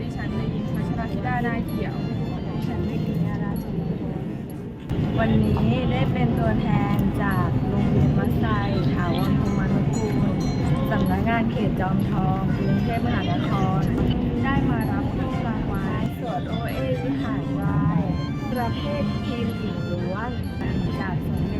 ดิฉันนายหญิงพัชราธิดานาเขียว ฉันเด็ยิงดาราสูร์วันนี้ได้เป็นตัวแทนจากโรงเรียนวัดไซถาวรภูมินุกูลสำนักงานเขตจอมทองกรุงเทพมหานคร ได้มารับผู้รางวัลสวดโอเอวิหารวายประเภททีมหญิงล้วนจากสมเด็จ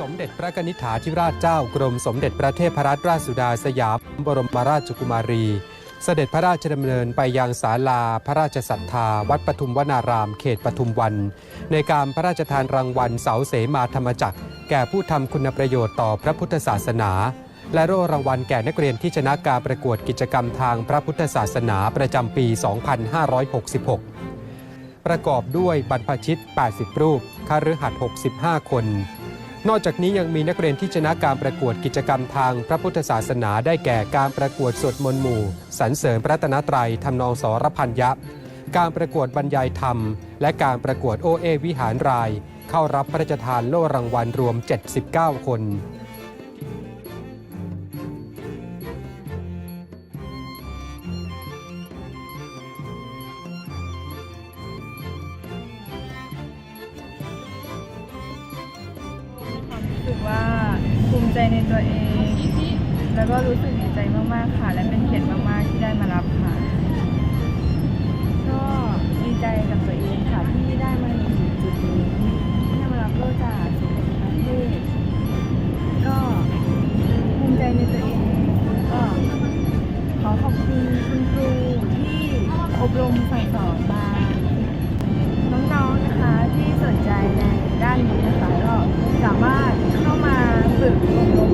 สมเด็จพระนิษฐาธิราชเจ้ากรมสมเด็จพระเทพรัตนราชสุดาสยามบรมราชกุมารี เสด็จพระราชดำเนินไปยังศาลาพระราชศรัทธา วัดปทุมวนาราม เขตปทุมวัน ในการพระราชทานรางวัลเสาเสมาธรรมจักร แก่ผู้ทำคุณประโยชน์ต่อพระพุทธศาสนา และโล่รางวัลแก่นักเรียนที่ชนะการประกวดกิจกรรมทางพระพุทธศาสนาประจำปี 2566 ประกอบด้วยบรรพชิต 80 รูปคฤหัสถ์65 คน นอกจากนี้ยังมีนักเรียนที่ชนะการประกวดกิจกรรมทางพระพุทธศาสนาได้แก่การประกวดสวดมนต์หมู่สรรเสริญพระตนตรัยทำนองสรพันยับการประกวดบรรยายธรรม และการประกวดโอเอวิหารราย เข้ารับพระราชทานโล่รางวัลรวม 79 คน ใจในตัวเอง แล้วก็รู้สึกดีใจมากๆค่ะ และเป็นเกียรติมากๆที่ได้มารับค่ะ ก็ดีใจกับตัวเองค่ะที่ได้มาถึงจุดนี้ที่ได้มารับโล่จากสมเด็จพระเทพก็ภูมิใจในตัวเองก็ขอขอบคุณคุณครูที่อบรมสั่งสอนมาน้องๆนะคะที่สนใจใน Thank you.